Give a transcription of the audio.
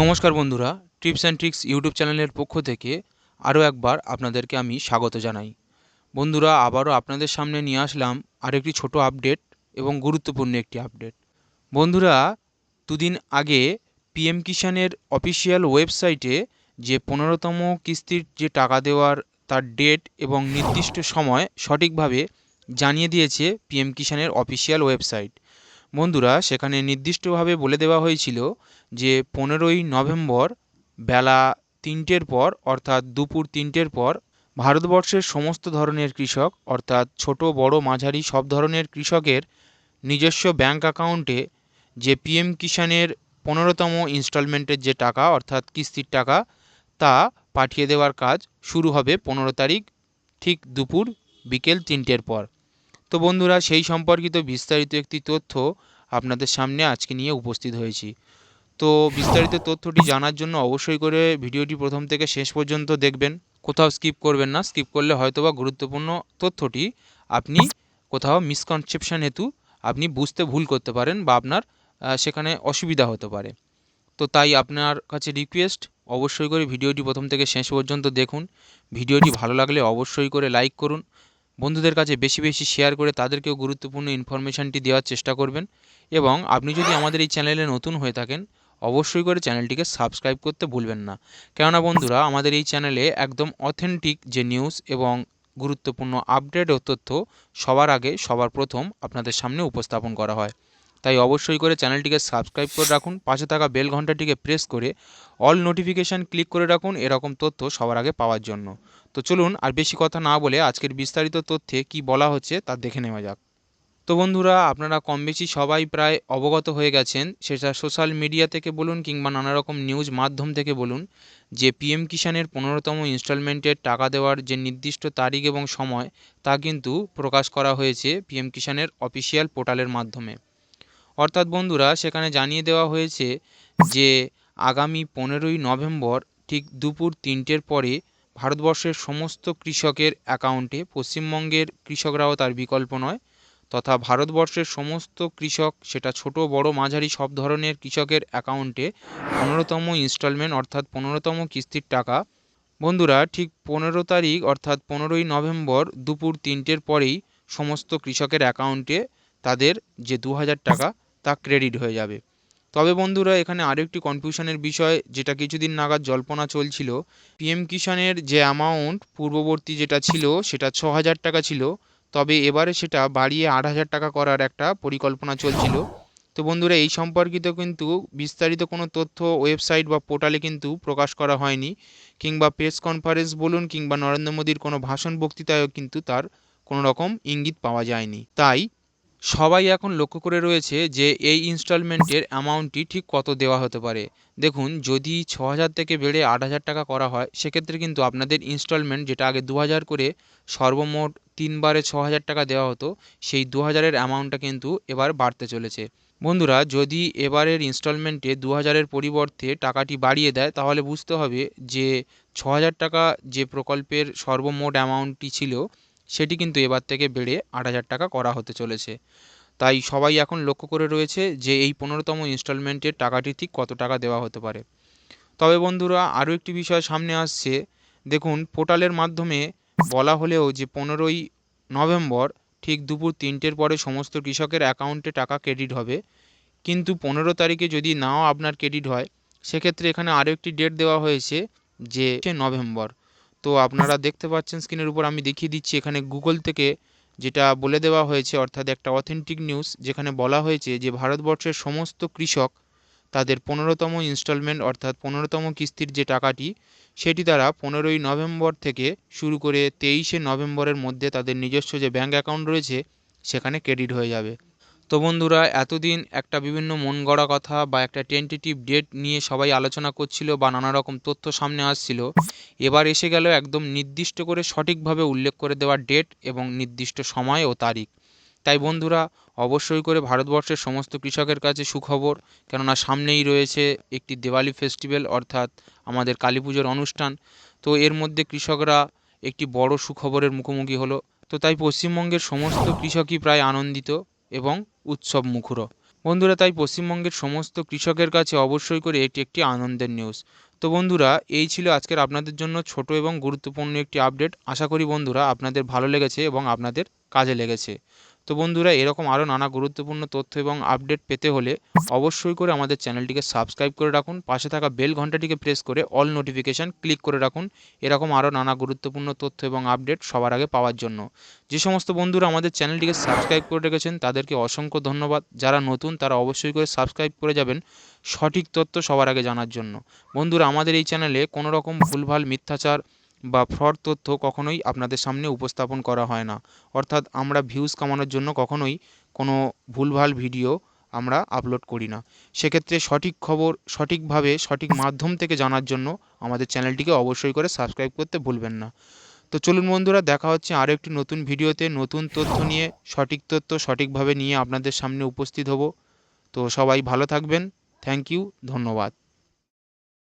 নমস্কার বন্ধুরা, tips and tricks YouTube চ্যানেলের পক্ষ থেকে আরও একবার আপনাদেরকে আমি স্বাগত জানাই। বন্ধুরা, আবারও আপনাদের সামনে নিয়ে আসলাম আরেকটি ছোট আপডেট এবং গুরুত্বপূর্ণ একটি আপডেট। বন্ধুরা, দুদিন আগে পিএম কিষানের অফিসিয়াল ওয়েবসাইটে যে পনেরোতম কিস্তির যে টাকা দেওয়ার তার ডেট এবং নির্দিষ্ট সময় সঠিকভাবে জানিয়ে দিয়েছে পিএম কিষানের অফিসিয়াল ওয়েবসাইট। বন্ধুরা, সেখানে নির্দিষ্টভাবে বলে দেওয়া হয়েছিল যে পনেরোই নভেম্বর বেলা তিনটের পর, অর্থাৎ দুপুর তিনটের পর, ভারতবর্ষের সমস্ত ধরনের কৃষক, অর্থাৎ ছোট, বড়, মাঝারি সব ধরনের কৃষকের নিজস্ব ব্যাংক অ্যাকাউন্টে যে পিএম কিষানের পনেরোতম ইনস্টলমেন্টের যে টাকা, অর্থাৎ কিস্তির টাকা, তা পাঠিয়ে দেওয়ার কাজ শুরু হবে পনেরো তারিখ, ঠিক দুপুর বিকেল তিনটের পর। তো বন্ধুরা, সেই সম্পর্কিত বিস্তারিত একটি তথ্য আপনাদের সামনে আজকে নিয়ে উপস্থিত হয়েছি। তো বিস্তারিত তথ্যটি জানার জন্য অবশ্যই করে ভিডিওটি প্রথম থেকে শেষ পর্যন্ত দেখবেন। কোথাও স্কিপ করবেন না, স্কিপ করলে হয়তোবা গুরুত্বপূর্ণ তথ্যটি আপনি কোথাও মিসকনসেপশন হেতু আপনি বুঝতে ভুল করতে পারেন বা আপনার সেখানে অসুবিধা হতে পারে। তো তাই আপনার কাছে রিকোয়েস্ট অবশ্যই করে ভিডিওটি প্রথম থেকে শেষ পর্যন্ত দেখুন। ভিডিওটি ভালো লাগলে অবশ্যই করে লাইক করুন। বন্ধুদের কাছে বেশি বেশি শেয়ার করে তাদেরকেও গুরুত্বপূর্ণ ইনফরমেশানটি দেওয়ার চেষ্টা করবেন এবং আপনি যদি আমাদের এই চ্যানেলে নতুন হয়ে থাকেন, অবশ্যই করে চ্যানেলটিকে সাবস্ক্রাইব করতে ভুলবেন না। কেননা বন্ধুরা, আমাদের এই চ্যানেলে একদম অথেন্টিক যে নিউজ এবং গুরুত্বপূর্ণ আপডেট ও তথ্য সবার আগে, সবার প্রথম আপনাদের সামনে উপস্থাপন করা হয়। তাই অবশ্যই করে চ্যানেলটিকে সাবস্ক্রাইব করে রাখুন, পাশে থাকা বেল ঘন্টাটিকে প্রেস করে অল নোটিফিকেশান ক্লিক করে রাখুন এরকম তথ্য সবার আগে পাওয়ার জন্য। তো চলুন আর বেশি কথা না বলে আজকের বিস্তারিত তথ্যে কি বলা হচ্ছে তা দেখে নেওয়া যাক। তো বন্ধুরা, আপনারা কম বেশি সবাই প্রায় অবগত হয়ে গেছেন, সেটা সোশ্যাল মিডিয়া থেকে বলুন কিংবা নানা রকম নিউজ মাধ্যম থেকে বলুন, যে পিএম কিষানের পনেরোতম ইনস্টলমেন্টের টাকা দেওয়ার যে নির্দিষ্ট তারিখ এবং সময় তা কিন্তু প্রকাশ করা হয়েছে পিএম কিষানের অফিসিয়াল পোর্টালের মাধ্যমে। অর্থাৎ বন্ধুরা, সেখানে জানিয়ে দেওয়া হয়েছে যে আগামী পনেরোই নভেম্বর ঠিক দুপুর তিনটের পরে ভারতবর্ষের সমস্ত কৃষকের অ্যাকাউন্টে পশ্চিমবঙ্গের কৃষকরাও তার বিকল্প নয় তথা ভারতবর্ষের সমস্ত কৃষক, সেটা ছোট, বড়, মাঝারি, সব ধরনের কৃষকের অ্যাকাউন্টে পনেরোতম ইনস্টলমেন্ট অর্থাৎ পনেরোতম কিস্তির টাকা। বন্ধুরা, ঠিক পনেরো তারিখ অর্থাৎ পনেরোই নভেম্বর দুপুর তিনটের পরেই সমস্ত কৃষকের অ্যাকাউন্টে তাদের যে দু হাজার টাকা তা ক্রেডিট হয়ে যাবে। তবে বন্ধুরা, এখানে আরেকটি কনফিউশনের বিষয়, যেটা কিছুদিন নাগাদ জল্পনা চলছিল। পিএম কিষানের যে অ্যামাউন্ট পূর্ববর্তী যেটা ছিল, সেটা ছ হাজার টাকা ছিল। তবে এবারে সেটা বাড়িয়ে আট হাজার টাকা করার একটা পরিকল্পনা চলছিল। তো বন্ধুরা, এই সম্পর্কিত কিন্তু বিস্তারিত কোনো তথ্য ওয়েবসাইট বা পোর্টালে কিন্তু প্রকাশ করা হয়নি। কিংবা প্রেস কনফারেন্স বলুন কিংবা নরেন্দ্র মোদীর কোনো ভাষণ বক্তৃতায়ও কিন্তু তার কোনো রকম ইঙ্গিত পাওয়া যায়নি। তাই সবাই এখন লক্ষ্য করে রয়েছে যে এই ইনস্টলমেন্টের অ্যামাউন্টটি ঠিক কত দেওয়া হতে পারে। দেখুন, যদি ছ হাজার থেকে বেড়ে আট হাজার টাকা করা হয়, সেক্ষেত্রে কিন্তু আপনাদের ইনস্টলমেন্ট যেটা আগে দু হাজার করে সর্বমোট তিনবারে ছ হাজার টাকা দেওয়া হতো, সেই দু হাজারের অ্যামাউন্টটা কিন্তু এবার বাড়তে চলেছে। বন্ধুরা, যদি এবারের ইনস্টলমেন্টে দু হাজারের পরিবর্তে টাকাটি বাড়িয়ে দেয়, তাহলে বুঝতে হবে যে ছ হাজার টাকা যে প্রকল্পের সর্বমোট অ্যামাউন্টটি ছিল সেটি কিন্তু এবার থেকে বেড়ে আট হাজার টাকা করা হতে চলেছে। তাই সবাই এখন লক্ষ্য করে রয়েছে যে এই পনেরোতম ইনস্টলমেন্টের টাকাটি ঠিক কত টাকা দেওয়া হতে পারে। তবে বন্ধুরা, আরও একটি বিষয় সামনে আসছে। দেখুন, পোর্টালের মাধ্যমে বলা হলেও যে পনেরোই নভেম্বর ঠিক দুপুর তিনটের পরে সমস্ত কৃষকের অ্যাকাউন্টে টাকা ক্রেডিট হবে। কিন্তু পনেরো তারিখে যদি নাও আপনার ক্রেডিট হয়, সেক্ষেত্রে এখানে আরও একটি ডেট দেওয়া হয়েছে যে নভেম্বর। তো আপনারা দেখতে পাচ্ছেন স্ক্রিনের উপর আমি দেখিয়ে দিচ্ছি, এখানে গুগল থেকে যেটা বলে দেওয়া হয়েছে, অর্থাৎ একটা অথেন্টিক নিউজ যেখানে বলা হয়েছে যে ভারতবর্ষের সমস্ত কৃষক তাদের পনেরোতম ইনস্টলমেন্ট অর্থাৎ পনেরোতম কিস্তির যে টাকাটি, সেটি তারা পনেরোই নভেম্বর থেকে শুরু করে তেইশে নভেম্বরের মধ্যে তাদের নিজস্ব যে ব্যাঙ্ক অ্যাকাউন্ট রয়েছে, সেখানে ক্রেডিট হয়ে যাবে। তো বন্ধুরা, এতদিন একটা বিভিন্ন মন গড়া কথা বা একটা টেন্টেটিভ ডেট নিয়ে সবাই আলোচনা করছিল বা নানা রকম তথ্য সামনে আসছিল। এবার এসে গেল একদম নির্দিষ্ট করে সঠিকভাবে উল্লেখ করে দেওয়া ডেট এবং নির্দিষ্ট সময় ও তারিখ। তাই বন্ধুরা, অবশ্যই করে ভারতবর্ষের সমস্ত কৃষকের কাছে সুখবর, কেননা সামনেই রয়েছে একটি দেওয়ালি ফেস্টিভ্যাল অর্থাৎ আমাদের কালী পুজোর অনুষ্ঠান। তো এর মধ্যে কৃষকরা একটি বড় সুখবরের মুখোমুখি হলো। তো তাই পশ্চিমবঙ্গের সমস্ত কৃষকই প্রায় আনন্দিত। এবং উৎসব মুখরও বন্ধুরা, তাই পশ্চিমবঙ্গের সমস্ত কৃষকের কাছে অবশ্যই করে এটি একটি আনন্দের নিউজ তো বন্ধুরা, এই ছিল আজকের আপনাদের জন্য ছোট এবং গুরুত্বপূর্ণ একটি আপডেট আশা করি বন্ধুরা, আপনাদের ভালো লেগেছে এবং আপনাদের কাজে লেগেছে। তো বন্ধুরা, এরকম আরও নানা গুরুত্বপূর্ণ তথ্য এবং আপডেট পেতে হলে অবশ্যই করে আমাদের চ্যানেলটিকে সাবস্ক্রাইব করে রাখুন, পাশে থাকা বেল ঘন্টাটিকে প্রেস করে অল নোটিফিকেশান ক্লিক করে রাখুন, এরকম আরও নানা গুরুত্বপূর্ণ তথ্য এবং আপডেট সবার আগে পাওয়ার জন্য। যে সমস্ত বন্ধুরা আমাদের চ্যানেলটিকে সাবস্ক্রাইব করে রেখেছেন, তাদেরকে অসংখ্য ধন্যবাদ। যারা নতুন, তারা অবশ্যই করে সাবস্ক্রাইব করে যাবেন সঠিক তথ্য সবার আগে জানার জন্য। বন্ধুরা, আমাদের এই চ্যানেলে কোনো রকম ভুলভাল মিথ্যাচার বা ফ্রড তথ্য কখনোই আপনাদের সামনে উপস্থাপন করা হয় না। অর্থাৎ আমরা ভিউজ কামানোর জন্য কখনোই কোনো ভুলভাল ভিডিও আমরা আপলোড করি না। সেক্ষেত্রে সঠিক খবর সঠিকভাবে সঠিক মাধ্যম থেকে জানার জন্য আমাদের চ্যানেলটিকে অবশ্যই করে সাবস্ক্রাইব করতে ভুলবেন না। তো চলুন বন্ধুরা, দেখা হচ্ছে আরও একটি নতুন ভিডিওতে নতুন তথ্য নিয়ে, সঠিক তথ্য সঠিকভাবে নিয়ে আপনাদের সামনে উপস্থিত হব। তো সবাই ভালো থাকবেন। থ্যাংক ইউ ধন্যবাদ।